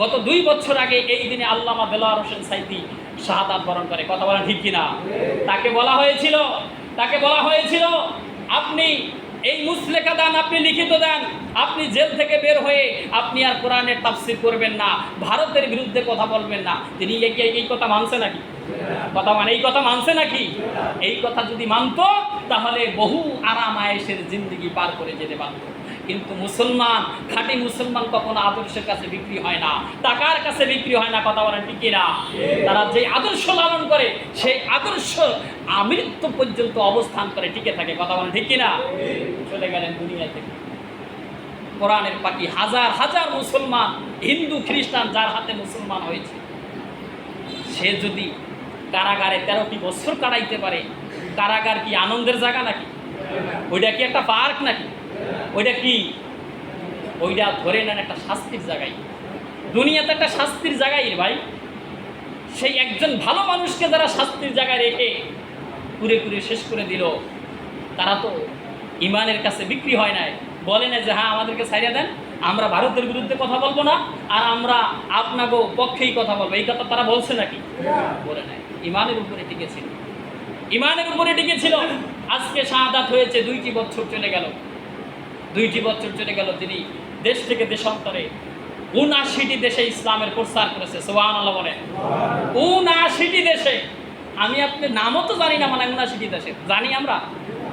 গত দুই বছর আগে এই দিনে আল্লামা দেলোয়ার হোসেন সাইদি শাহাদাত বরণ করে। কথা বলেন ঠিক কিনা? তাকে বলা হয়েছিল, তাকে বলা হয়েছিল, আপনি এই মুসলেখা দান আপনি লিখিত দেন, আপনি জেল থেকে বের হয়ে আপনি আর কোরআনের তাফসির করবেন না, ভারতের বিরুদ্ধে কথা বলবেন না। তিনি এই কথা মানছে নাকি? কথা মানে এই কথা মানছে নাকি? এই কথা যদি মানত, তাহলে বহু আরাম আয়েসের জিন্দগি পার করে যেতে পারত। কিন্তু মুসলমান, খাঁটি মুসলমান কখনো আদর্শের কাছে বিক্রি হয় না। টাকার কাছে বিক্রি হয় না, কথা বলেন ঠিক না তারা যে আদর্শ লালন করে, সেই আদর্শ আমৃত্যু পর্যন্ত অবস্থান করে, টিকে থাকে, কথা বলেন ঠিক না চলে গেলেন দুনিয়া থেকে। কোরআনের পাখি, হাজার হাজার মুসলমান, হিন্দু, খ্রিস্টান, যার হাতে মুসলমান হয়েছে। সে যদি কারাগারে তেরোটি বছর কাটাইতে পারে, কারাগার কি আনন্দের জায়গা নাকি? ওইটা কি একটা পার্ক নাকি? ওইটা কি? ওইটা ধরে নেন একটা শাস্তির জায়গায়। দুনিয়াতে একটা শাস্তির জায়গায় ভাই। সেই একজন ভালো মানুষকে যারা শাস্তির জায়গায় রেখে কুড়ে কুড়ে শেষ করে দিল, তারা তো ইমানের কাছে বিক্রি হয় নাই। বলে না যে হ্যাঁ আমাদেরকে ছাড়িয়ে দেন। আমরা ভারতের বিরুদ্ধে কথা বলব না, আর আমরা আপনাকে পক্ষেই কথা বলব। এই কথা তারা বলছে নাকি? বলে নাই। ইমানের উপরে টিকেছিল ইমানের উপরে টিকেছিল আজকে শাহাদাত হয়েছে, দুইটি বছর চলে গেল। দুইটি বছর চলে গেল তিনি দেশ থেকে দেশান্তরে উনআশিটি দেশে ইসলামের প্রচার করেছে সোহান আল্লাহ বলে উনআশিটি দেশে। আমি আপনার নামও তো জানি না মানে উনআশিটি দেশে। জানি আমরা।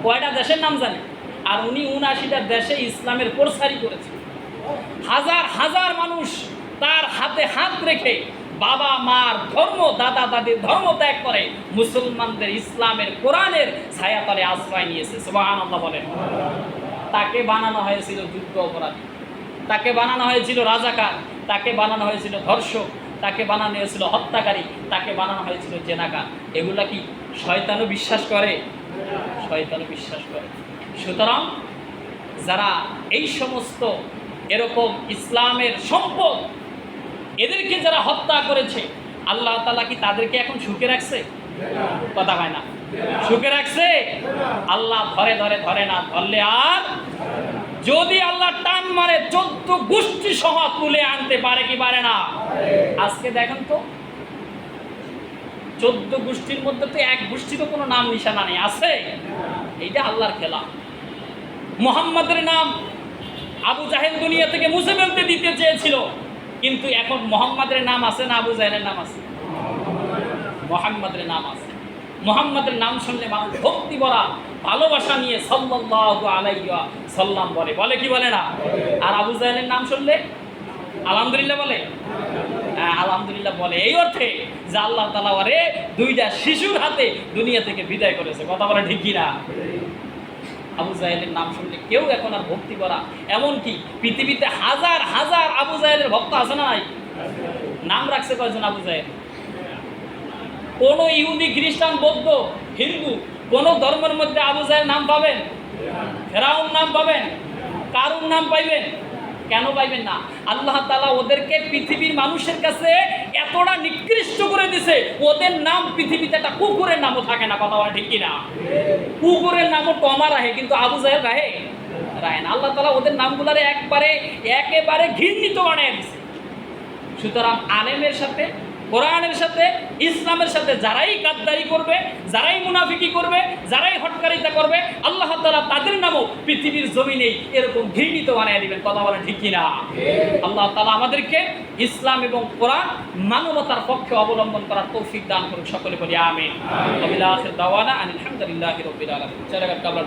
কয়টা দেশের নাম জানি? আর উনি উনআশিটা দেশে ইসলামের প্রসারই করেছে। হাজার হাজার মানুষ তার হাতে হাত রেখে বাবা, মার ধর্ম, দাদা, দাদির ধর্ম ত্যাগ করে মুসলমানদের ইসলামের কোরআনের ছায়াতলে আশ্রয় নিয়েছে সুবাহান আল্লাহ বলেন। তাকে বানানো হয়েছিল যুদ্ধ অপরাধী। তাকে বানানো হয়েছিল রাজাকার তাকে বানানো হয়েছিল ধর্ষক তাকে বানানো হয়েছিল হত্যাকারী তাকে বানানো হয়েছিল জেনাকার। এগুলা কি শয়তানও বিশ্বাস করে? শয়তানও বিশ্বাস করে। সুতরাং যারা এই সমস্ত এরকম ইসলামের সম্পদ এদেরকে যারা হত্যা করেছে আল্লাহ তালা কি তাদেরকে এখন সুখে রাখছে? কথা হয় না। সুখে রাখছে? আল্লাহ ধরে ধরে ধরে না ধরলে আর যদি আল্লাহ টান মারে, চোদ্দ গোষ্ঠী সহ তুলে আনতে পারে কি পারে না? আজকে দেখেন তো, চোদ্দ গোষ্ঠীর মধ্যে তো এক গোষ্ঠীরও কোনো নাম নিশানা নেই, আছে? এইটা আল্লাহর খেলা মোহাম্মদের নাম আবু জাহেল দুনিয়া থেকে মুছে ফেলতে দিতে চেয়েছিল, কিন্তু এখন মোহাম্মদের নাম আছে না আবু জাহেলের নাম আছে? মোহাম্মদের নাম আছে। মোহাম্মদের নাম শুনলে মানুষ ভক্তি ভরা ভালোবাসা নিয়ে সাল্লাল্লাহু আলাইহি সাল্লাম বলে। বলে কি বলে না? আর আবু জাহেলের নাম শুনলে? আলহামদুলিল্লাহ বলে? হ্যাঁ, আলহামদুলিল্লাহ বলে। এই অর্থে যে আল্লাহ তালা দুইটা শিশুর হাতে দুনিয়া থেকে বিদায় করেছে। কথা বলে ঠিক কিনা? আবু জাহেলের নাম শুনলে কেউ এখন আর ভক্তি করা এমনকি পৃথিবীতে হাজার হাজার আবু জাহেলের ভক্ত আছে না নাই? নাম রাখছে কয়েকজন আবু জাহেল? কোন ইহুদি, খ্রিস্টান, বৌদ্ধ, হিন্দু, কোন ধর্মের মধ্যে আবু জাহেল নাম পাবেন? ফেরাউন নাম পাবেন? কারুন নাম পাইবেন? কেন পাইবেন না? আল্লাহ তালা ওদেরকে পৃথিবীর মানুষের কাছে এতটা নিকৃষ্ট করে দিছে, ওদের নাম পৃথিবীতে একটা কুকুরের নামও থাকে না, কথা বলা ঠিক কিনা? কুকুরের নামও কমা রাহে, কিন্তু আবু জাহেল রাহে? রাহে না। আল্লাহ তালা ওদের নামগুলারে একবারে, একেবারে ঘৃণিত বানিয়ে দিছে। সুতরাং আলেমের সাথে কোরআনের সাথে ইসলামের সাথে যারাই গাদ্দারি করবে যারাই মুনাফিকি করবে যারাই হটকারিতা করবে আল্লাহ তালা তাদের নামও পৃথিবীর জমিনেই এরকম ঘৃণিত বানিয়ে দিবেন। কথা বলেন ঠিক কিনা? আল্লাহ তালা আমাদেরকে ইসলাম এবং কোরআন মানবতার পক্ষে অবলম্বন করার তৌফিক দান করুন। সকলে বলি আমিন। আমিন। দাওয়ানা আলহামদুলিল্লাহ রবিল আলম চলে গেল কাবলার